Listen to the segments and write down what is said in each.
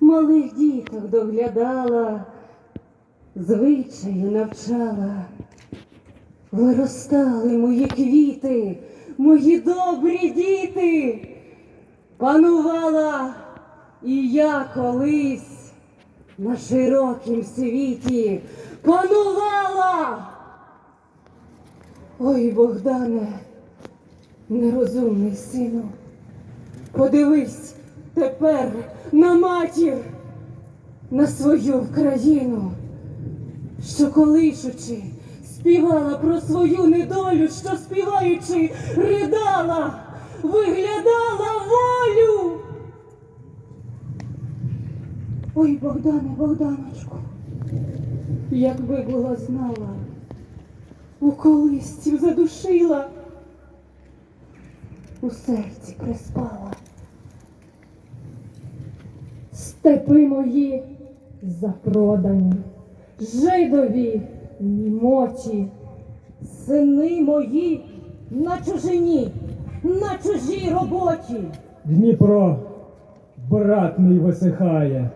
малих діток доглядала, звичаю навчала. Виростали мої квіти, мої добрі діти. Панувала і я колись на широкім світі панувала. Ой, Богдане, нерозумний сину, подивись тепер на матір, на свою країну, що колишучи, співала про свою недолю, що співаючи, ридала, виглядала волю. Ой, Богдане, Богданочку, якби була знала, у колисцю задушила, у серці приспала. Степи мої запродані, жидові німоті, сини мої на чужині, на чужій роботі. Дніпро, брат мій висихає,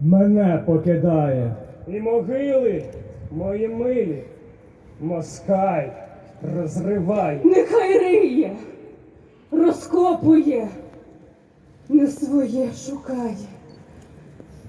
мене покидає. І могили мої милі, москаль розривай. Нехай риє, розкопує, не своє шукає.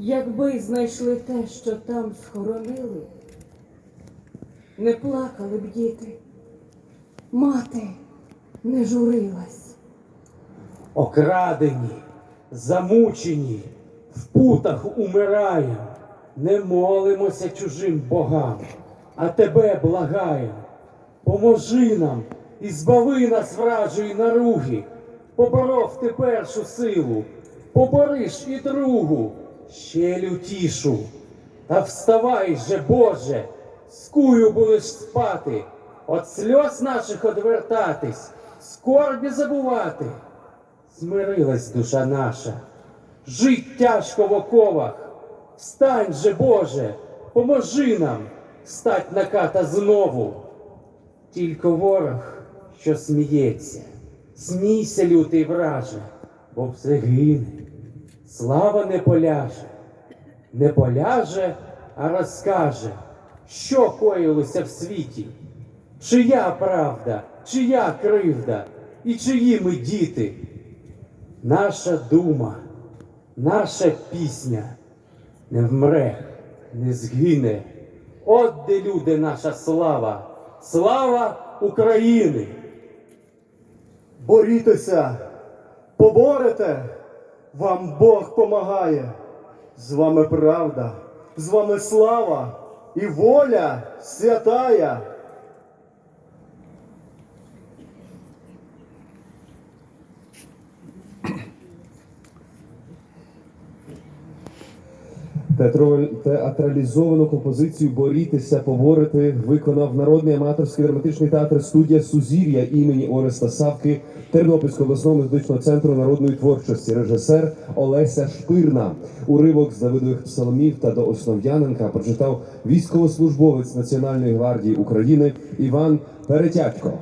якби знайшли те, що там схоронили, не плакали б діти, мати не журилась. Окрадені, замучені, в путах умираєм, не молимося чужим богам, а тебе благаєм. Поможи нам і збави нас вражої наруги, поборов ти першу силу, побориш і другу, ще лютішу. Та вставай же, Боже, скую будеш спати, от сльоз наших одвертатись, скорбі забувати. Змирилась душа наша, жить тяжко в оковах. Встань же, Боже, поможи нам стать на ката знову. Тільки ворог, що сміється, смійся, лютий враже, бо все гине, слава не поляже, не поляже, а розкаже, що коїлося в світі, чия правда, чия кривда і чиї ми діти. Наша дума, наша пісня не вмре, не згине. От де люди наша слава, слава України. Борітеся, поборете, вам Бог помагає. З вами правда, з вами слава і воля святая. Театралізовану композицію Борітеся, поборити виконав народний аматорський драматичний театр студія Сузір'я імені Ореста Савки Тернопільського обласного методичного центру народної творчості, режисер Олеся Шпирна. Уривок з Давидових псалмів та до Основ'яненка прочитав військовослужбовець Національної гвардії України Іван Перетятько.